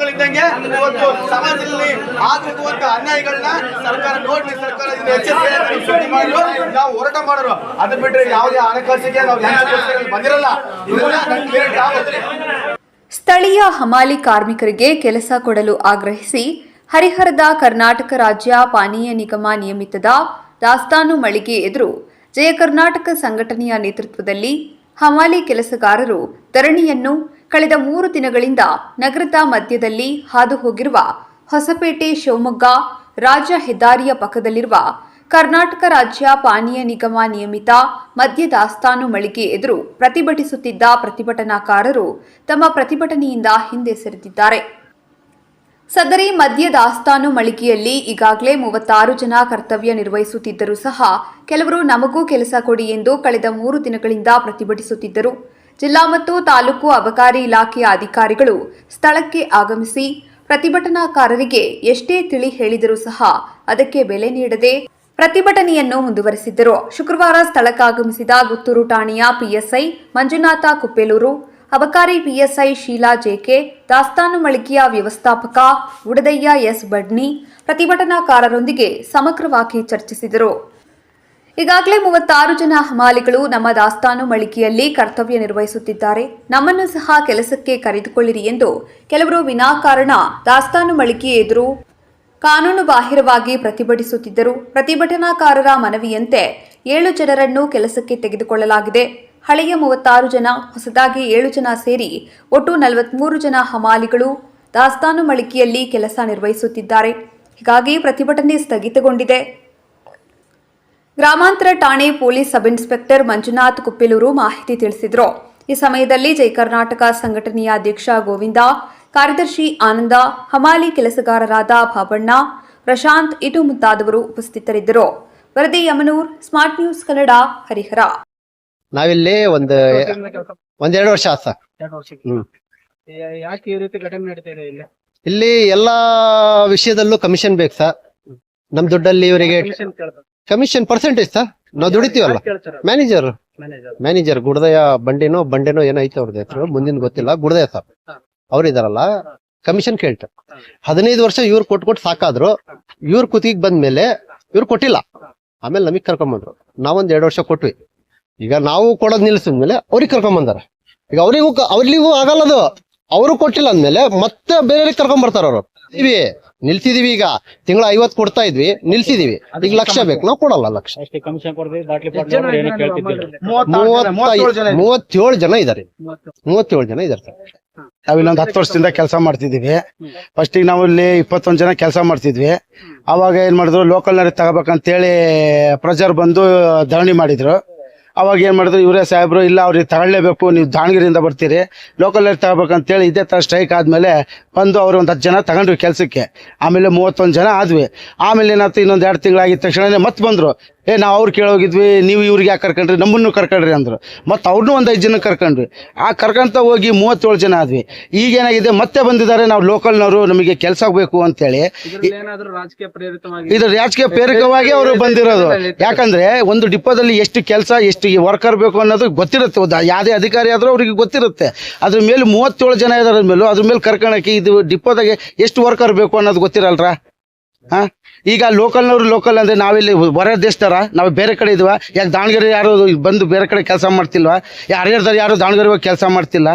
ಮಕ್ಕಳಿದ್ದಂಗೆ ಇವತ್ತು ಸಮಾಜದಲ್ಲಿ ಆಗಿರುವಂತ ಅನ್ಯಾಯಗಳನ್ನ ಸರ್ಕಾರ ನೋಡ್ಲಿ, ಸರ್ಕಾರ ಮಾಡಲು ನಾವು ಹೋರಾಟ ಮಾಡೋರು. ಅದ್ ಬಿಟ್ರೆ ಯಾವುದೇ ಹಣಕಾಸಿಗೆ ನಾವು ಬಂದಿರಲ್ಲ. ಸ್ಥಳೀಯ ಹಮಾಲಿ ಕಾರ್ಮಿಕರಿಗೆ ಕೆಲಸ ಕೊಡಲು ಆಗ್ರಹಿಸಿ ಹರಿಹರದ ಕರ್ನಾಟಕ ರಾಜ್ಯ ಪಾನೀಯ ನಿಗಮ ನಿಯಮಿತದ ದಾಸ್ತಾನು ಮಳಿಗೆ ಎದುರು ಜಯ ಕರ್ನಾಟಕ ಸಂಘಟನೆಯ ನೇತೃತ್ವದಲ್ಲಿ ಹಮಾಲಿ ಕೆಲಸಗಾರರು ಧರಣಿಯನ್ನು ಕಳೆದ ಮೂರು ದಿನಗಳಿಂದ ನಗರದ ಮಧ್ಯದಲ್ಲಿ ಹಾದು ಹೋಗಿರುವ ಹೊಸಪೇಟೆ ಶಿವಮೊಗ್ಗ ರಾಜ್ಯ ಹೆದ್ದಾರಿಯ ಪಕ್ಕದಲ್ಲಿರುವ ಕರ್ನಾಟಕ ರಾಜ್ಯ ಪಾನೀಯ ನಿಗಮ ನಿಯಮಿತ ಮದ್ಯ ದಾಸ್ತಾನು ಮಳಿಗೆ ಎದುರು ಪ್ರತಿಭಟಿಸುತ್ತಿದ್ದ ಪ್ರತಿಭಟನಾಕಾರರು ತಮ್ಮ ಪ್ರತಿಭಟನೆಯಿಂದ ಹಿಂದೆ ಸರಿದಿದ್ದಾರೆ. ಸದರಿ ಮದ್ಯ ದಾಸ್ತಾನು ಮಳಿಗೆಯಲ್ಲಿ ಈಗಾಗಲೇ ಮೂವತ್ತಾರು ಜನ ಕರ್ತವ್ಯ ನಿರ್ವಹಿಸುತ್ತಿದ್ದರೂ ಸಹ ಕೆಲವರು ನಮಗೂ ಕೆಲಸ ಕೊಡಿ ಎಂದು ಕಳೆದ ಮೂರು ದಿನಗಳಿಂದ ಪ್ರತಿಭಟಿಸುತ್ತಿದ್ದರು. ಜಿಲ್ಲಾ ಮತ್ತು ತಾಲೂಕು ಅಬಕಾರಿ ಇಲಾಖೆಯ ಅಧಿಕಾರಿಗಳು ಸ್ಥಳಕ್ಕೆ ಆಗಮಿಸಿ ಪ್ರತಿಭಟನಾಕಾರರಿಗೆ ಎಷ್ಟೇ ತಿಳಿ ಹೇಳಿದರೂ ಸಹ ಅದಕ್ಕೆ ಬೆಲೆ ನೀಡದೆ ಪ್ರತಿಭಟನೆಯನ್ನು ಮುಂದುವರೆಸಿದ್ದರು. ಶುಕ್ರವಾರ ಸ್ಥಳಕ್ಕಾಗಮಿಸಿದ ಗುತ್ತೂರು ಠಾಣೆಯ ಪಿಎಸ್ಐ ಮಂಜುನಾಥ ಕುಪ್ಪೇಲೂರು, ಅಬಕಾರಿ ಪಿಎಸ್ಐ ಶೀಲಾ ಜೆಕೆ, ದಾಸ್ತಾನು ಮಳಿಗೆಯ ವ್ಯವಸ್ಥಾಪಕ ಉಡದಯ್ಯ ಎಸ್ ಬಡ್ನಿ ಪ್ರತಿಭಟನಾಕಾರರೊಂದಿಗೆ ಸಮಗ್ರವಾಗಿ ಚರ್ಚಿಸಿದರು. ಈಗಾಗಲೇ ಮೂವತ್ತಾರು ಜನ ಹಮಾಲಿಗಳು ನಮ್ಮ ದಾಸ್ತಾನು ಮಳಿಗೆಯಲ್ಲಿ ಕರ್ತವ್ಯ ನಿರ್ವಹಿಸುತ್ತಿದ್ದಾರೆ. ನಮ್ಮನ್ನು ಸಹ ಕೆಲಸಕ್ಕೆ ಕರೆದುಕೊಳ್ಳಿರಿ ಎಂದು ಕೆಲವರು ವಿನಾಕಾರಣ ದಾಸ್ತಾನು ಮಳಿಗೆ ಎದುರು ಕಾನೂನು ಬಾಹಿರವಾಗಿ ಪ್ರತಿಭಟಿಸುತ್ತಿದ್ದರು. ಪ್ರತಿಭಟನಾಕಾರರ ಮನವಿಯಂತೆ ಏಳು ಜನರನ್ನು ಕೆಲಸಕ್ಕೆ ತೆಗೆದುಕೊಳ್ಳಲಾಗಿದೆ. ಹಳೆಯ ಮೂವತ್ತಾರು ಜನ, ಹೊಸದಾಗಿ ಏಳು ಜನ ಸೇರಿ ಒಟ್ಟು ನಲವತ್ಮೂರು ಜನ ಹಮಾಲಿಗಳು ದಾಸ್ತಾನು ಮಳಿಗೆಯಲ್ಲಿ ಕೆಲಸ ನಿರ್ವಹಿಸುತ್ತಿದ್ದಾರೆ. ಹೀಗಾಗಿ ಪ್ರತಿಭಟನೆ ಸ್ಥಗಿತಗೊಂಡಿದೆ. ಗ್ರಾಮಾಂತರ ಠಾಣೆ police sub inspector Manjunath Kuppilur ಮಾಹಿತಿ ತಿಳಿಸಿದರು. ಈ ಸಮಯದಲ್ಲಿ ಜೈ ಕರ್ನಾಟಕ ಸಂಘಟನೆಯ ಅಧ್ಯಕ್ಷ ಗೋವಿಂದ ಕಾರ್ಯದರ್ಶಿ ಆನಂದ ಹಮಾಲಿ ಕೆಲಸಗಾರರಾದ ಬಾಬಣ್ಣ ಪ್ರಶಾಂತ್ ಇಟು ಮುಂತಾದವರು ಉಪಸ್ಥಿತರಿದ್ದರು. ವರದಿ ಯಮನೂರ್ ಸ್ಮಾರ್ಟ್ ನ್ಯೂಸ್ ಕನ್ನಡ ಹರಿಹರ. ನಾವಿಲ್ಲಿ ಒಂದು ಒಂದೆರಡು ವರ್ಷ ಆತ ಎರಡು ವರ್ಷಕ್ಕೆ ಯಾಕೆ ಈ ರೀತಿ ಘಟನೆ ನಡೀತಾ ಇದೆ ಇಲ್ಲಿ? ಇಲ್ಲಿ ಎಲ್ಲಾ ವಿಷಯದಲ್ಲೂ ಕಮಿಷನ್ ಬೇಕು ಸರ್. ನಮ್ ದುಡ್ಡಲ್ಲಿ ಇವರಿಗೆ. ಕಮಿಷನ್ ಪರ್ಸೆಂಟೇಜ್ ಸರ್ ನಾವು ದುಡಿತೀವಲ್ಲ? ಮ್ಯಾನೇಜರ್ ಮ್ಯಾನೇಜರ್ ಗುಡದಯ ಬಂಡಿನೋ ಬಂಡೆನೋ ಏನೋ ಐತೆ ಅವ್ರದ್ದು ಹೆಸರು ಮುಂದಿನ ಗೊತ್ತಿಲ್ಲ. ಗುಡದಯ ಸರ್. ಅವ್ರಿದಾರಲ್ಲ ಕಮಿಷನ್ ಕೇಳ್ತಾರೆ. ಹಾ. ಹದಿನೈದು ವರ್ಷ ಇವ್ರು ಕೊಟ್ಟು ಕೊಟ್ಟು ಸಾಕಾದ್ರು ಇವ್ರ ಕುತ್ತಿಗೆ ಬಂದ್ಮೇಲೆ ಇವ್ರು ಕೊಟ್ಟಿಲ್ಲ. ಆಮೇಲೆ ನಮಗ್ ಕರ್ಕೊಂಬಂದ್ರು. ನಾವೊಂದ್ ಎರಡು ವರ್ಷ ಕೊಟ್ವಿ. ಈಗ ನಾವು ಕೊಡೋದ್ ನಿಲ್ಸಿದ್ಮೇಲೆ ಅವ್ರಿಗೆ ಕರ್ಕೊಂಬಂದಾರ. ಈಗ ಅವರಿಗೂ ಅವ್ರಿಗೂ ಆಗಲ್ಲದು. ಅವರು ಕೊಟ್ಟಿಲ್ಲ ಅಂದ್ಮೇಲೆ ಮತ್ತೆ ಬೇರೆ ಕರ್ಕೊಂಡ್ ಬರ್ತಾರ ಅವರು ಇವಿ ನಿಲ್ಸಿದೀವಿ ಈಗ. ತಿಂಗಳ ಐವತ್ ಕೊಡ್ತಾ ಇದ್ವಿ. ನಿಲ್ಸಿದೀವಿ. ಈಗ ಲಕ್ಷ ಬೇಕು. ನಾವು ಕೊಡಲ್ಲ ಲಕ್ಷ. ಮೂವತ್ತೇಳು ಜನ ಇದಾರೆ ಮೂವತ್ತು. ಮೂವತ್ತೇಳು. ಜನ ಇದಾರೆ ಸರ್. ನಾವಿಲ್ಲೊಂದು ಇಲ್ಲೊಂದ್ ಹತ್ತು ವರ್ಷದಿಂದ ಕೆಲಸ ಮಾಡ್ತಿದೀವಿ ಫಸ್ಟ್ ಈಗ ನಾವು ಇಲ್ಲಿ ಇಪ್ಪತ್ತೊಂದ್ ಜನ ಕೆಲಸ ಮಾಡ್ತಿದ್ವಿ. ಅವಾಗ ಏನ್ ಮಾಡಿದ್ರು ಲೋಕಲ್ ನರಿ ತಗೋಬೇಕಂತೇಳಿ ಪ್ರಜರ್ ಬಂದು ಧರಣಿ ಮಾಡಿದ್ರು. ಅವಾಗ ಏನು ಮಾಡಿದ್ರು ಇವರೇ ಸಾಹೇಬರು ಇಲ್ಲ ಅವ್ರಿಗೆ ತಗೊಳ್ಳೇಬೇಕು ನೀವು ದಾವಣಗೆರೆಯಿಂದ ಬರ್ತೀರಿ ಲೋಕಲ್ ನರಿ ತಗೋಬೇಕಂತೇಳಿ ಇದೇ ತರ ಸ್ಟ್ರೈಕ್ ಆದಮೇಲೆ ಬಂದು ಅವ್ರು ಒಂದು ಹತ್ತು ಜನ ತಗೊಂಡ್ವಿ ಕೆಲ್ಸಕ್ಕೆ. ಆಮೇಲೆ ಮೂವತ್ತೊಂದ್ ಜನ ಆದ್ವಿ. ಆಮೇಲೆ ಏನಾಯ್ತು ಇನ್ನೊಂದು ಎರಡು ತಿಂಗಳಾಗಿದ ತಕ್ಷಣ ಮತ್ತೆ ಬಂದ್ರು. ಏ ನಾವು ಅವ್ರು ಕೇಳೋಗಿದ್ವಿ ನೀವು ಇವ್ರಿಗೆ ಯಾಕೆ ಕರ್ಕೊಂಡ್ರಿ ನಮ್ಮನ್ನು ಕರ್ಕೊಂಡ್ರಿ ಅಂದ್ರು. ಮತ್ತು ಅವ್ರನ್ನೂ ಒಂದು ಐದು ಜನ ಕರ್ಕೊಂಡ್ರಿ. ಆ ಕರ್ಕೊಂತ ಹೋಗಿ ಮೂವತ್ತೇಳು ಜನ ಆದ್ವಿ. ಈಗ ಏನಾಗಿದೆ ಮತ್ತೆ ಬಂದಿದ್ದಾರೆ ನಾವು ಲೋಕಲ್ನವರು ನಮಗೆ ಕೆಲಸ ಬೇಕು ಅಂತೇಳಿ. ಹೇಳಿ ಏನಾದ್ರೂ ರಾಜಕೀಯ ಪ್ರೇರಿತವಾಗಿ ಇದು ರಾಜಕೀಯ ಪ್ರೇರಕವಾಗಿ ಅವರು ಬಂದಿರೋದು. ಯಾಕಂದ್ರೆ ಒಂದು ಡಿಪೋದಲ್ಲಿ ಎಷ್ಟು ಕೆಲಸ ಎಷ್ಟು ವರ್ಕರ್ ಬೇಕು ಅನ್ನೋದು ಗೊತ್ತಿರುತ್ತೆ. ಯಾವುದೇ ಅಧಿಕಾರಿ ಆದರೂ ಅವ್ರಿಗೆ ಗೊತ್ತಿರುತ್ತೆ. ಅದ್ರ ಮೇಲೆ ಮೂವತ್ತೇಳು ಜನ ಇದಾರ ಮೇಲೂ. ಅದ್ರ ಮೇಲೆ ಕರ್ಕೊಳಕ್ಕೆ ಇದು ಡಿಪೋದಾಗೆ ಎಷ್ಟು ವರ್ಕರ್ ಬೇಕು ಅನ್ನೋದು ಗೊತ್ತಿರಲ್ರ? ಹಾಂ? ಈಗ ಲೋಕಲ್ನವ್ರು ಲೋಕಲ್ ಅಂದ್ರೆ ನಾವಿಲ್ಲಿ ಹೊರ ದೇಶದಾರ ನಾವು ಬೇರೆ ಕಡೆ ಇದ್ವಾ? ಯಾಕೆ ದಾವಣಗೆರೆ ಯಾರು ಬಂದು ಬೇರೆ ಕಡೆ ಕೆಲಸ ಮಾಡ್ತಿಲ್ವಾ? ಹೇಳ್ದಾರೆ ಯಾರು ದಾವಣಗೆರೆ ಹೋಗಿ ಕೆಲಸ ಮಾಡ್ತಿಲ್ಲ?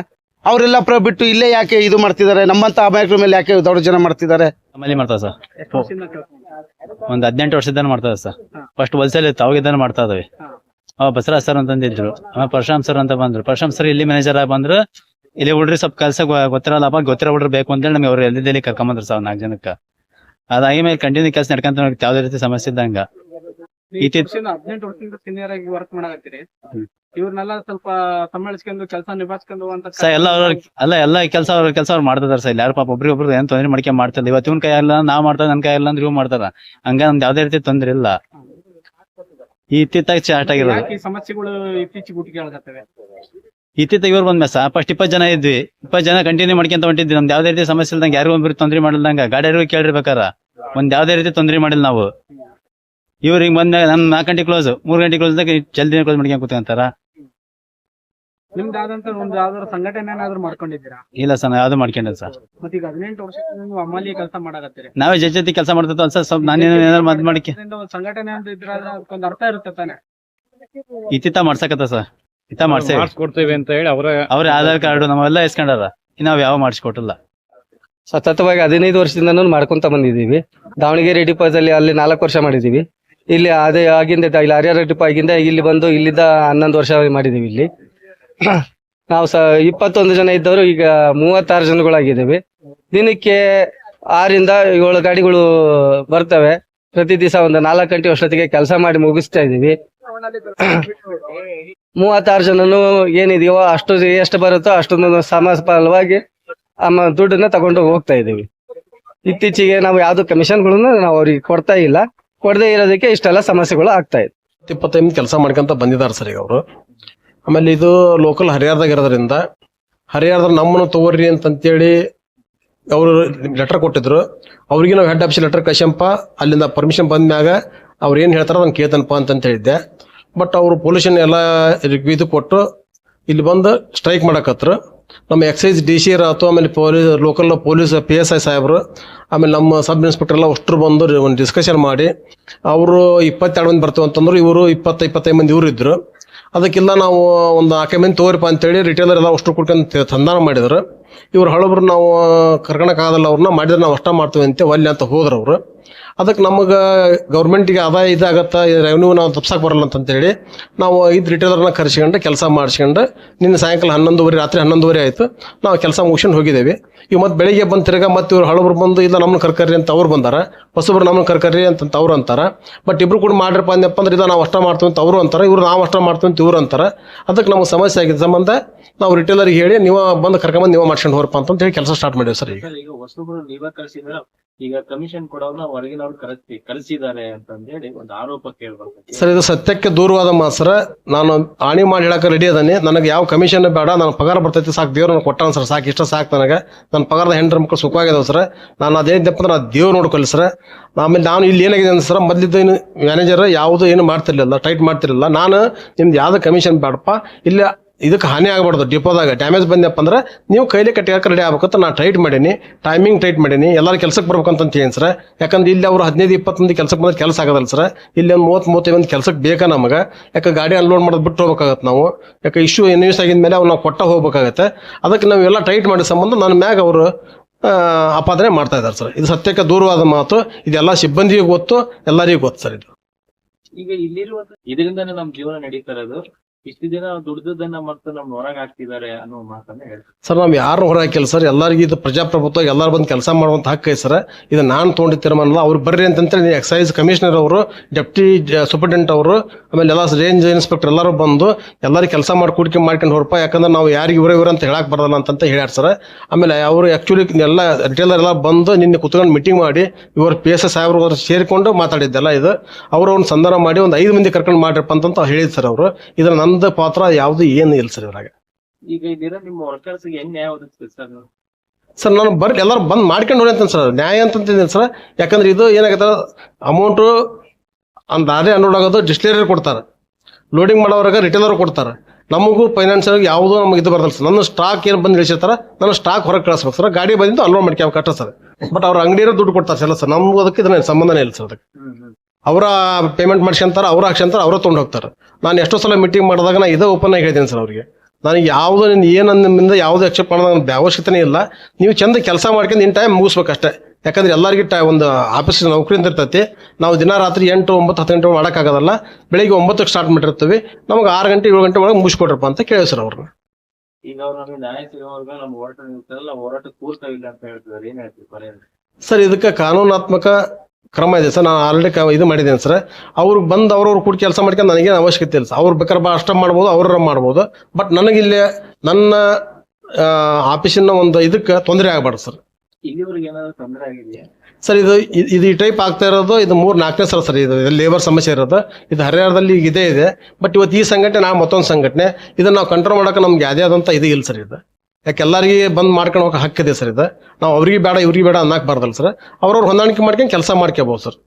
ಅವರೆಲ್ಲ ಪ್ರ ಬಿಟ್ಟು ಇಲ್ಲೇ ಯಾಕೆ ಇದು ಮಾಡ್ತಿದ್ದಾರೆ? ನಮ್ಮಂತ ಅಮಾಯಕರ ಮೇಲೆ ಯಾಕೆ ದೊಡ್ಡ ಜನ ಮಾಡ್ತಿದ್ದಾರೆ? ನಮ್ಮಲ್ಲಿ ಮಾಡ್ತಾವ ಸರ್. ಒಂದ್ ಹದಿನೆಂಟು ವರ್ಷದಿಂದ ಮಾಡ್ತಾರೆ ಸರ್. ಫಸ್ಟ್ ಹೊಲ್ಸೇಲ್ ಇತ್ತು ಅವಾಗಿದ್ದಾನೆ ಮಾಡ್ತಾ ಇದಾವೆ ಬಸವರಾಜ್ ಸರ್ ಅಂತಂದಿದ್ರು ಆಮೇಲೆ ಪರಶುರಾಮ್ ಸರ್ ಅಂತ ಬಂದ್ರು. ಪರಶುರಾಮ್ ಸರ್ ಇಲ್ಲಿ ಮ್ಯಾನೇಜರ್ ಆಗಿ ಬಂದ್ರು ಇಲ್ಲಿ ಹುಡ್ರಿ ಸ್ವಲ್ಪ ಕೆಲಸ ಗೊತ್ತಿರಲ್ಲಪ್ಪ ಗೊತ್ತಿರೋ ಹುಡ್ರು ಬೇಕು ಅಂತೇಳಿ ನಮಗೆ ಅವ್ರು ಎಲ್ಲಿದ್ದಲ್ಲಿ ಕರ್ಕೊಂಬಂದ್ರು ಸರ್ ನಾಲ್ಕು ಜನಕ್ಕೆ. ಅದಾಗಿ ಮೇಲೆ ಕಂಟಿನ್ಯೂ ಕೆಲಸ ನಡ್ಕೊಂತ ಯಾವ್ದೇ ರೀತಿ ಸಮಸ್ಯೆ ಇದ್ದಂಗ. ಹದಿನೆಂಟು ವರ್ಷದಿಂದ ಸೀನಿಯರ್ ಆಗಿ ವರ್ಕ್ ಮಾಡಕತ್ತೀರಿ. ಹ್ಮ್. ಇವ್ರನ್ನೆಲ್ಲ ಸ್ವಲ್ಪ ಸಂಭಾಳಿಸ್ಕೊಂಡು ಕೆಲಸ ನಿಭಾಯಿಸ್ಕೊಂಡು ಅಂತ ಸರ್ ಎಲ್ಲ ಅವ್ರ ಅಲ್ಲ ಎಲ್ಲ ಕೆಲಸ ಅವ್ರ ಕೆಲಸ ಅವ್ರು ಮಾಡ್ತಿದಾರೆ ಸರ್ ಯಾರು ಪಾಪ ಒಬ್ರಿಗೆ ಒಬ್ರು ಏನ್ ತೊಂದ್ರೆ ಮಾಡ್ಕೊಂಡ್ ಮಾಡ್ತಾರೆ ಇವತ್ತು ಇವ್ನ ಕೈ ಇಲ್ಲ ನಾ ಮಾಡ್ತಾರ ನನ್ ಕೈ ಇಲ್ಲ ಅಂದ್ರೆ ಇವ್ ಮಾಡ್ತಾರ. ಹಂಗ ನಮ್ದು ಯಾವ್ದೇ ರೀತಿ ತೊಂದ್ರೆ ಇಲ್ಲ. ಇತ್ತಿತ್ತಾಗ ಸ್ಟಾರ್ಟ್ ಆಗಿರೋದು ಯಾಕೆ ಈ ಸಮಸ್ಯೆಗಳು ಇತ್ತೀಚೆಗೆ ಹುಟ್ಟಿಗೆ ಕೇಳ್ತವೆ ಇತ್ತಿತ್ತ ಇವ್ರು ಬಂದ್ಮೇಲೆ ಸಾ ಫಸ್ಟ್ ಇಪ್ಪತ್ತು ಜನ ಇದ್ವಿ. ಇಪ್ಪತ್ತು ಜನ ಕಂಟಿನ್ಯೂ ಮಾಡ್ಕೊಂತ ಹೊಂಟಿದ್ವಿ. ನಮ್ದು ಯಾವ್ದೇ ರೀತಿ ಸಮಸ್ಯೆ ಇಲ್ದಂಗೆ ಯಾರಿಗೂ ಒಬ್ರು ತೊಂದ್ರೆ ಮಾಡಿಲ್ದಂಗ ಗಾಡಿಯವ್ರಿಗೆ ಕೇಳಿರ್ಬೇಕಾರ? ಒಂದ್ ಯಾವ್ದೇ ರೀತಿ ತೊಂದ್ರೆ ಮಾಡಿಲ್ಲ ನಾವು. ಇವ್ರಿಗೆ ಬಂದ ನಮ್ ನಾಲ್ಕು ಗಂಟೆ ಕ್ಲೋಸ್ ಮೂರ್ ಗಂಟೆ ಕ್ಲೋಸ್ ಜಲ್ದಿ ಕ್ಲೋಸ್ ಮಾಡ್ಕೊಂಡ್ ಕೂತ್ಕೊಂತಾರ. ನಿಮ್ದಾದಂತ ಒಂದು ಯಾವ್ದಾದ್ರು ಸಂಘಟನೆ ಏನಾದ್ರು ಮಾಡ್ಕೊಂಡಿದ್ದೀರಾ? ಇಲ್ಲ ಸರ್ ನಾವು ಯಾವ್ದು ಮಾಡ್ಕೊಂಡಿಲ್ಲ ಸರ್. ಮತ್ತೆ ಈಗ ಹದಿನೆಂಟು ವರ್ಷದಿಂದ ನೀವು ಅಮಲಿ ಕೆಲಸ ಮಾಡಕತ್ತೀರಿ. ನಾವೇ ಜೊತೆ ಜೊತೆ ಕೆಲಸ ಮಾಡ್ತಿತ್ತು ಸರ್ ಸ್ವಲ್ಪ ನಾನೇನು ಏನಾದ್ರು ಮದ್ ಮಾಡಿಕೆ ಇದರಿಂದ ಒಂದ್ ಸಂಘಟನೆ ಅಂತ ಇದ್ರೆ ಅದಕ್ಕೊಂದು ಅರ್ಥ ಇರುತ್ತೆ ತಾನೆ. ಇತ್ತಿತ್ತ ಮಾಡ್ಸಕತ್ತ ಸರ್. ಇತ್ತ ಮಾಡ್ಸೇ ಮಾಡಿಸ್ಕೊಡ್ತೀವಿ ಅಂತ ಹೇಳಿ ಅವರ ಅವ್ರ ಆಧಾರ್ ಕಾರ್ಡ್ ನಾವೆಲ್ಲ ಇಸ್ಕೊಂಡಾರ. ಇನ್ನ ನಾವ್ ಯಾವ ಮಾಡಿಸ್ಕೊಟ್ಟಿಲ್ಲ. ಸತತವಾಗಿ ಹದಿನೈದು ವರ್ಷದಿಂದ ಮಾಡ್ಕೊಂತ ಬಂದಿದ್ದೀವಿ. ದಾವಣಗೆರೆ ಡಿಪೋಸ್ ಅಲ್ಲಿ ಅಲ್ಲಿ ನಾಲ್ಕು ವರ್ಷ ಮಾಡಿದೀವಿ ಇಲ್ಲಿ ಅದೇ ಆಗಿಂದ ಇಲ್ಲಿ ಹರಿಹರ ಡಿಪೋ ಆಗಿಂದ ಇಲ್ಲಿ ಬಂದು ಇಲ್ಲಿದ್ದ ಹನ್ನೊಂದು ವರ್ಷ ಮಾಡಿದೀವಿ ಇಲ್ಲಿ. ನಾವು ಸ ಇಪ್ಪತ್ತೊಂದು ಜನ ಇದ್ದವರು ಈಗ ಮೂವತ್ತಾರು ಜನಗಳಾಗಿದ್ದೇವೆ. ದಿನಕ್ಕೆ ಆರಿಂದ ಏಳು ಗಾಡಿಗಳು ಬರ್ತವೆ. ಪ್ರತಿ ದಿವಸ ಒಂದು ನಾಲ್ಕು ಗಂಟೆ ಅಷ್ಟೊತ್ತಿಗೆ ಕೆಲಸ ಮಾಡಿ ಮುಗಿಸ್ತಾ ಇದೀವಿ ಮೂವತ್ತಾರು ಜನನು ಏನಿದೆಯೋ ಅಷ್ಟು ಎಷ್ಟು ಬರುತ್ತೋ ಅಷ್ಟೊಂದು ಸಮಫಲವಾಗಿ ಅಮ್ಮ ದುಡ್ಡನ್ನ ತಗೊಂಡು ಹೋಗ್ತಾ ಇದೀವಿ ಇತ್ತೀಚೆಗೆ ನಾವು ಯಾವ್ದು ಕಮಿಷನ್ಗಳನ್ನು ನಾವು ಅವ್ರಿಗೆ ಕೊಡ್ತಾ ಇಲ್ಲ. ಕೊಡದೇ ಇರೋದಕ್ಕೆ ಇಷ್ಟೆಲ್ಲ ಸಮಸ್ಯೆಗಳು ಆಗ್ತಾ ಇದೆ. ಇಪ್ಪತ್ತೈದು ಕೆಲಸ ಮಾಡ್ಕೊಂತ ಬಂದಿದ್ದಾರೆ ಸರ್ ಈಗ ಅವರು. ಆಮೇಲೆ ಇದು ಲೋಕಲ್ ಹರಿಹರದಾಗ ಇರೋದ್ರಿಂದ, ಹರಿಹರದ ನಮ್ಮನ್ನು ತಗೋರಿ ಅಂತಂತೇಳಿ ಅವರು ಲೆಟರ್ ಕೊಟ್ಟಿದ್ರು. ಅವ್ರಿಗೆ ನಾವು ಹೆಡ್ ಆಫೀಸ್ ಲೆಟರ್ ಕಳ್ಸಂಪ, ಅಲ್ಲಿಂದ ಪರ್ಮಿಷನ್ ಬಂದ ಮ್ಯಾಗ ಅವ್ರು ಏನು ಹೇಳ್ತಾರ ನಾನು ಕೇಳ್ತಾನಪ್ಪ ಅಂತ ಹೇಳಿದ್ದೆ ಬಟ್ ಅವರು ಪೊಲ್ಯೂಷನ್ ಎಲ್ಲ ಇದು ಕೊಟ್ಟು ಇಲ್ಲಿ ಬಂದು ಸ್ಟ್ರೈಕ್ ಮಾಡಕತ್ರು. ನಮ್ಮ ಎಕ್ಸೈಸ್ ಡಿ ಸಿ ಆಯ್ತು ಆಮೇಲೆ police local police P S I ಸಾಹೇಬರು, ಆಮೇಲೆ ನಮ್ಮ ಸಬ್ ಇನ್ಸ್ಪೆಕ್ಟರ್ ಎಲ್ಲ ಅಷ್ಟರು ಬಂದು ಒಂದು ಡಿಸ್ಕಷನ್ ಮಾಡಿ, ಅವರು ಇಪ್ಪತ್ತೆರಡು ಮಂದಿ ಬರ್ತೀವಿ ಅಂತಂದ್ರು, ಇವರು ಇಪ್ಪತ್ತು ಇಪ್ಪತ್ತೈದು ಮಂದಿ ಇವರು ಇದ್ರು. ಅದಕ್ಕಿಲ್ಲ ನಾವು ಒಂದು ಆಕೆ ಮಂದಿ ತಗೋರಿಪ್ಪ ಅಂತೇಳಿ ರಿಟೇಲರ್ ಎಲ್ಲ ಅಷ್ಟು ಕುಡ್ಕೊಂಡು ಸಂಧಾನ ಮಾಡಿದ್ರು. ಇವ್ರು ಹಳಬ್ರು ನಾವು ಕರ್ಕೊಳಕ್ಕಾಗಲ್ಲ ಅವ್ರನ್ನ ಮಾಡಿದ್ರೆ ನಾವು ಅಷ್ಟ ಮಾಡ್ತೀವಿ ಅಂತ, ಒಲ್ಲೆ ಅಂತ ಹೋದ್ರು ಅವರು. ಅದಕ್ಕೆ ನಮಗೆ ಗೌರ್ಮೆಂಟಿಗೆ ಆದಾಯ ಇದಾಗತ್ತ ರೆವೆನ್ಯೂ ನಾವು ತಪ್ಸಕ್ಕೆ ಬರಲ್ಲ ಅಂತಂತೇಳಿ ನಾವು ಐದು ರಿಟೇಲರ್ನ ಕರೆಸ್ಕೊಂಡು ಕೆಲಸ ಮಾಡಿಸ್ಕೊಂಡು ನಿನ್ನೆ ಸಾಯಂಕಾಲ ಹನ್ನೊಂದುವರೆ, ರಾತ್ರಿ ಹನ್ನೊಂದುವರೆ ಆಯಿತು, ನಾವು ಕೆಲಸ ಮುಗಿಸ್ಕೊಂಡು ಹೋಗಿದ್ದೇವೆ. ಇವು ಮತ್ತು ಬೆಳಿಗ್ಗೆ ಬಂದು ತಿರ್ಗ ಮತ್ತು ಇವ್ರು ಹಳಬ್ರು ಬಂದು, ಇಲ್ಲ ನಮ್ಮನ್ನ ಕರ್ಕರ್ರಿ ಅಂತ ಅವ್ರು ಬಂದಾರ, ಹೊಸಬ್ರು ನಮ್ಮನ್ನ ಕರ್ಕರ್ರಿ ಅಂತಂತ ಅವ್ರು ಅಂತಾರೆ. ಬಟ್ ಇಬ್ರು ಕೂಡ ಮಾಡಿರಪ್ಪ ಅಂದಪ್ಪ ಅಂದ್ರೆ ಇದು ನಾವು ಅಷ್ಟ ಮಾಡ್ತೀವಿ ಅಂತ ಅವರು ಅಂತಾರೆ, ಇವ್ರು ನಾವು ಅಷ್ಟ ಮಾಡ್ತೀವಿ ಅಂತ ಇವ್ರು ಅಂತಾರೆ. ಅದಕ್ಕೆ ನಮಗೆ ಸಮಸ್ಯೆ ಆಗಿದ್ದ ಸಂಬಂಧ ನಾವು ರಿಟೇಲರ್ಗೆ ಹೇಳಿ ನೀವು ಬಂದು ಕರ್ಕೊಂಬಂದು ನೀವು ಮಾಡ್ಕೊಂಡು ಹೋರಪ್ಪ ಅಂತ ಹೇಳಿ ಕೆಲಸ ಸ್ಟಾರ್ಟ್ ಮಾಡಿವಿ ಸರ್ ಈಗ. ಈಗ ಕಮಿಷನ್ ಕೊಡೋರ್ನ ಹೊರಗಿನವ್ರು ಕರೆಸಿ, ಕರೆಸಿದ್ದಾರೆ ಅಂತ ಹೇಳಿ ಒಂದು ಆರೋಪ ಕೇಳ್ಬೇಕು ಸರ್, ಇದು ಸತ್ಯಕ್ಕೆ ದೂರವಾದ ಮಾತು ಸರ್ ನಾನು ಆಣಿ ಮಾಡಿ ಹೇಳಕ್ಕೆ ರೆಡಿ ಅದಾನೆ. ನನಗೆ ಯಾವ ಕಮಿಷನ್ ಬೇಡ ನನ್ನ ಪಗಾರ ಬರ್ತೈತಿ, ಸಾಕು. ದೇವ್ರು ನನಗೆ ಕೊಟ್ಟಾನ ಸರ್, ಸಾಕು. ಇಷ್ಟ ಸಾಕು ನನಗೆ. ನನ್ನ ಪಗಾರದ ಹೆಂಡ್ರ ಮಕ್ಕಳು ಸುಖವಾಗಿದಾವೆ ಸರ್. ನಾನು ಅದೇನಿದ್ದಪ್ಪ ಅಂದ್ರೆ ಅದು ದೇವ್ರು ನೋಡ್ಕೊಳ್ಳಿ ಸರ್. ಆಮೇಲೆ ನಾನು ಇಲ್ಲಿ ಏನಾಗಿದೆ ಅಂದ್ರೆ ಸರ್, ಮೊದಲಿದ್ದ ಏನು ಮ್ಯಾನೇಜರ್ ಯಾವುದು ಏನು ಮಾಡ್ತಿರ್ಲಿಲ್ಲ ಟೈಟ್ ಮಾಡ್ತಿರ್ಲಿಲ್ಲ. ನಾನು ನಿಮ್ದು ಯಾವ್ದು ಕಮಿಷನ್ ಬೇಡಪ್ಪ, ಇಲ್ಲ ಇದಕ್ಕೆ ಹಾನಿ ಆಗಬಾರ್ದು. ಡಿಪೋದಾಗ ಡ್ಯಾಮೇಜ್ ಬಂದಪ್ಪ ಅಂದ್ರೆ ನೀವು ಕೈಲಿ ಕಟ್ಟಿಗೆ ರೆಡಿ ಆಗ್ಬೇಕಂತ ನಾನು ಟೈಟ್ ಮಾಡೀನಿ ಟೈಮಿಂಗ್ ಟೈಟ್ ಮಾಡೀನಿ. ಎಲ್ಲರೂ ಕೆಲಸಕ್ಕೆ ಬರ್ಬೇಕಂತ ಹೇಳಿ ಸರ್ ಯಾಕಂದ್ರೆ ಇಲ್ಲಿ ಅವ್ರು ಹದಿನೈದು, ಇಪ್ಪತ್ತು ಮಂದಿ ಕೆಲಸಕ್ಕೆ ಬಂದ್ರೆ ಕೆಲಸ ಆಗೋದಲ್ಲ ಸರ್ ಇಲ್ಲಿ ಒಂದು ಮೂವತ್ತು, ಮೂವತ್ತೈದು ಮಂದಿ ಕೆಲಸಕ್ಕೆ ಬೇಕಾ ನಮಗೆ? ಯಾಕೆ ಗಾಡಿ ಅನ್ಲೋಡ್ ಮಾಡೋದು ಬಿಟ್ಟು ಹೋಗ್ಬೇಕಾಗತ್ತೆ ನಾವು. ಯಾಕೆ ಇಶ್ಯೂ ನ್ಯೂಸ್ ಆಗಿದ ಮೇಲೆ ಅವ್ರು ನಾವು ಕೊಟ್ಟ ಹೋಗ್ಬೇಕಾಗತ್ತೆ. ಅದಕ್ಕೆ ನಾವು ಎಲ್ಲ ಟೈಟ್ ಮಾಡಿದ ಸಂಬಂಧ ನನ್ನ ಮ್ಯಾಗ ಅವರು ಅಪಾದನೆ ಮಾಡ್ತಾ ಇದ್ದಾರೆ ಸರ್ ಇದು ಸತ್ಯಕ್ಕೆ ದೂರವಾದ ಮಾತು. ಇದೆಲ್ಲ ಸಿಬ್ಬಂದಿಗೂ ಗೊತ್ತು, ಎಲ್ಲರಿಗೂ ಗೊತ್ತು ಸರ್ ಇದು. ಈಗ ಇಲ್ಲಿರುವ ಇದರಿಂದಾನೇ ನಮ್ ಜೀವನ ನಡೀತಾ ಇರೋದು. ಇಷ್ಟು ದಿನ ದುಡ್ದದನ್ನ ಮತ್ತೆ ನಮ್ ಹೊರಗ್ ಹಾಕ್ತಿದ್ದಾರೆ ಅನ್ನೋ ಮಾತನ್ನ ಹೇಳ್ತಾರೆ ಸರ್, ನಾವು ಯಾರು ಹೊರ ಹಾಕಿಲ್ಲ ಸರ್. ಎಲ್ಲರಿಗೂ ಇದು ಪ್ರಜಾಪ್ರಭುತ್ವ, ಎಲ್ಲರೂ ಬಂದು ಕೆಲಸ ಮಾಡುವಂತ ಹಕ್ಕು ಸರ್. ಇದು ನಾನು ತೊಗೊಂಡಿದ್ದ ತೀರ್ಮಾನ ಅವ್ರು ಬರ್ರಿ ಅಂತಂತೇಳಿ ಎಕ್ಸೈಸ್ ಕಮಿಷನರ್ ಅವರು, ಡೆಪ್ಟಿ ಸೂಪರಿಂಟೆಂಡೆಂಟ್ ಅವರು, ಆಮೇಲೆ ಎಲ್ಲ ರೇಂಜ್ ಇನ್ಸ್ಪೆಕ್ಟರ್ ಎಲ್ಲರೂ ಬಂದು ಎಲ್ಲರೂ ಕೆಲಸ ಮಾಡಿ ಕೂಡಿಕೆ ಮಾಡ್ಕೊಂಡು ಹೊರಪ ಯಾಕಂದ್ರೆ ನಾವು ಯಾರಿಗೆ ಇವ್ರ ಇವ್ರ ಅಂತ ಹೇಳಕ್ ಬರಲ್ಲ ಅಂತಂತ ಹೇಳ್ಯಾರ ಸರ್. ಆಮೇಲೆ ಅವರು ಆಕ್ಚುಲಿ ಎಲ್ಲ ರಿಟೇಲರ್ ಎಲ್ಲ ಬಂದು ನಿನ್ನೆ ಕುತ್ಕೊಂಡು ಮೀಟಿಂಗ್ ಮಾಡಿ ಇವ್ರ ಪಿ ಎಸ್ ಎಸ್ ಸಾಹೇಬ್ರು ಸೇರಿಕೊಂಡು ಮಾತಾಡಿದ್ದೆಲ್ಲ ಇದು. ಅವರು ಒಂದು ಸಂಧಾನ ಮಾಡಿ ಒಂದು ಐದು ಮಂದಿ ಕರ್ಕೊಂಡು ಮಾಡ್ರಪ್ಪ ಅಂತ ಹೇಳಿದ್ ಸರ್ ಅವರು. ಇದ್ರ ನಂದು ಪಾತ್ರ ಯಾವುದು ಏನು ಇಲ್ಲ ಸರ್ ಇದ್ರಾಗ. ಈಗ ನಿಮ್ಮ ವರ್ಕರ್ಸ್ ಹೆಂಗ್ ನ್ಯಾಯ ಸರ್ ನೀವು? ಸರ್ ನಾನು ಬರ್ ಎಲ್ಲರೂ ಬಂದ್ ಮಾಡ್ಕೊಂಡು ನೋಡಿ ಅಂತ ಸರ್. ನ್ಯಾಯ ಅಂತಂತಿದ್ದೀನಿ ಸರ್. ಯಾಕಂದ್ರೆ ಇದು ಏನಾಗತ್ತ ಅಮೌಂಟು ಅಂದ್ ಅದೇ ಅನ್ಲೋಡ್ ಆಗೋದು ಕೊಡ್ತಾರೆ. ಲೋಡಿಂಗ್ ಮಾಡೋವ್ರಾಗ ರಿಟೇಲರ್ ಕೊಡ್ತಾರೆ. ನಮಗೂ ಫೈನಾನ್ಸಿಯಲ್ ಯಾವುದೂ ನಮಗೆ ಇದು ಬರ್ತಲ್ಲ ಸರ್. ನನ್ನ ಸ್ಟಾಕ್ ಏನು ಬಂದು ಇಳಿಸಿರ್ತಾರೆ ನನ್ನ ಸ್ಟಾಕ್ ಹೊರಗೆ ಕಳಿಸ್ಬೇಕು ಸರ್. ಗಾಡಿ ಬಂದಿದ್ದು ಅನ್ಲೋಡ್ ಮಾಡ್ಕೊಂಡು ಕಟ್ಟ ಸರ್. ಬಟ್ ಅವ್ರ ಅಂಗಡಿಯವ್ರು ದುಡ್ಡು ಕೊಡ್ತಾರೆ ಸರ್ ಸರ್. ನಮಗೂ ಅದಕ್ಕೆ ಇದನ್ನ ಸಂಬಂಧನೇ ಇಲ್ಲ ಸರ್ ಅದಕ್ಕೆ. ಅವರ ಪೇಮೆಂಟ್ ಮಾಡ್ಸ್ಕೊಂತಾರೆ ಅವ್ರು ಹಾಕ್ಸ್ಕೊಂತಾರೆ ಅವರ ತೊಗೊಂಡು ಹೋಗ್ತಾರೆ. ನಾನು ಎಷ್ಟೋ ಸಲ ಮೀಟಿಂಗ್ ಮಾಡಿದಾಗ ನಾನು ಇದೇ ಓಪನ್ ಆಗಿ ಹೇಳ್ತೀನಿ ಸರ್ ಅವರಿಗೆ. ನನಗೆ ಯಾವುದು ನಿನ್ನ ಏನು ನಿಮ್ಮಿಂದ ಯಾವುದು ಎಕ್ಸೆಪ್ಟ್ ಮಾಡೋದು ನನಗೆ ಅವಶ್ಯಕತೆ ಇಲ್ಲ. ನೀವು ಚಂದ ಕೆಲಸ ಮಾಡ್ಕೊಂಡು ಇನ್ ಟೈಮ್ ಮುಗಿಸ್ಬೇಕಷ್ಟೇ. ಯಾಕಂದ್ರೆ ಎಲ್ಲರಿಗೂ ಟೈ ಒಂದು ಆಫೀಸ್ ನೌಕರಿಯಿಂದ ಇರ್ತೈತಿ. ನಾವು ದಿನ ರಾತ್ರಿ ಎಂಟು ಒಂಬತ್ತು ಹತ್ತು ಗಂಟೆ ಮಾಡೋಕ್ಕಾಗೋದಲ್ಲ ಬೆಳಿಗ್ಗೆ ಒಂಬತ್ತಕ್ಕೆ ಸ್ಟಾರ್ಟ್ ಮಾಡಿರ್ತೀವಿ. ನಮ್ಗೆ ಆರು ಗಂಟೆ ಏಳು ಗಂಟೆ ಒಳಗೆ ಮುಗಿಸ್ಕೊಡ್ರಪ್ಪ ಅಂತ ಕೇಳಿ ಸರ್ ಅವ್ರನ್ನ ಈಗ ಅವ್ರು ನಮಗೆ ನ್ಯಾಯ ಸಿಗೋವರೆಗೂ ನಮ್ಮ ಹೋರಾಟ ನಿಲ್ತಾರಲ್ಲ ಹೋರಾಟ ಕೂರ್ತಾವಿಲ್ಲ ಅಂತ ಹೇಳ್ತಿದ್ದಾರೆ ಏನ್ ಹೇಳ್ತೀವಿ ಸರ್ ಇದಕ್ಕೆ ಕಾನೂನಾತ್ಮಕ ಕ್ರಮ ಇದೆ ಸರ್ ನಾನು ಆಲ್ರೆಡಿ ಇದು ಮಾಡಿದ್ದೇನೆ ಸರ್. ಅವ್ರು ಬಂದು ಅವ್ರವ್ರು ಕೂಡ ಕೆಲಸ ಮಾಡ್ಕೊಂಡು ನನಗೇನು ಅವಶ್ಯಕತೆ ಇಲ್ಲ ಸರ್. ಅವ್ರು ಬೇಕಾದ್ರೆ ಬಾ ಅಷ್ಟ ಮಾಡ್ಬೋದು ಅವ್ರ ಮಾಡ್ಬೋದು. ಬಟ್ ನನಗಿಲ್ಲಿ ನನ್ನ ಆಫೀಸಿನ ಒಂದು ಇದಕ್ಕೆ ತೊಂದರೆ ಆಗಬಾರ್ದು ಸರ್. ಇಲ್ಲಿವರೆಗೆ ಏನಾದ್ರು ತೊಂದರೆ ಸರ್ ಇದು ಇದು ಈ ಟೈಪ್ ಆಗ್ತಾ ಇರೋದು ಇದು ಮೂರು ನಾಲ್ಕನೇ ಸಲ ಸರ್ ಇದು ಲೇಬರ್ ಸಮಸ್ಯೆ ಇರೋದು. ಇದು ಹರಿಹರದಲ್ಲಿ ಈಗ ಇದೇ ಇದೆ. ಬಟ್ ಇವತ್ತು ಈ ಸಂಘಟನೆ ನಾ ಮತ್ತೊಂದು ಸಂಘಟನೆ ಇದನ್ನು ನಾವು ಕಂಟ್ರೋಲ್ ಮಾಡೋಕೆ ನಮ್ಗೆ ಯಾವುದೇ ಆದಂಥ ಇದು ಇಲ್ಲ ಸರ್ ಇದು. ಯಾಕೆ ಎಲ್ಲರಿಗೆ ಬಂದ್ ಮಾಡ್ಕೊಂಡು ಹೋಗೋ ಹಕ್ಕಿದೆ ಸರ್ ಇದು? ನಾವು ಅವ್ರಿಗೆ ಬೇಡ, ಇವ್ರಿಗೆ ಬೇಡ ಅನ್ನಕ್ಕೆ ಬಾರ್ದಲ್ಲ ಸರ್. ಅವ್ರವ್ರು ಹೊಂದಾಣಿಕೆ ಮಾಡ್ಕೊಂಡು ಕೆಲಸ ಮಾಡ್ಕೋಬೋದು ಸರ್.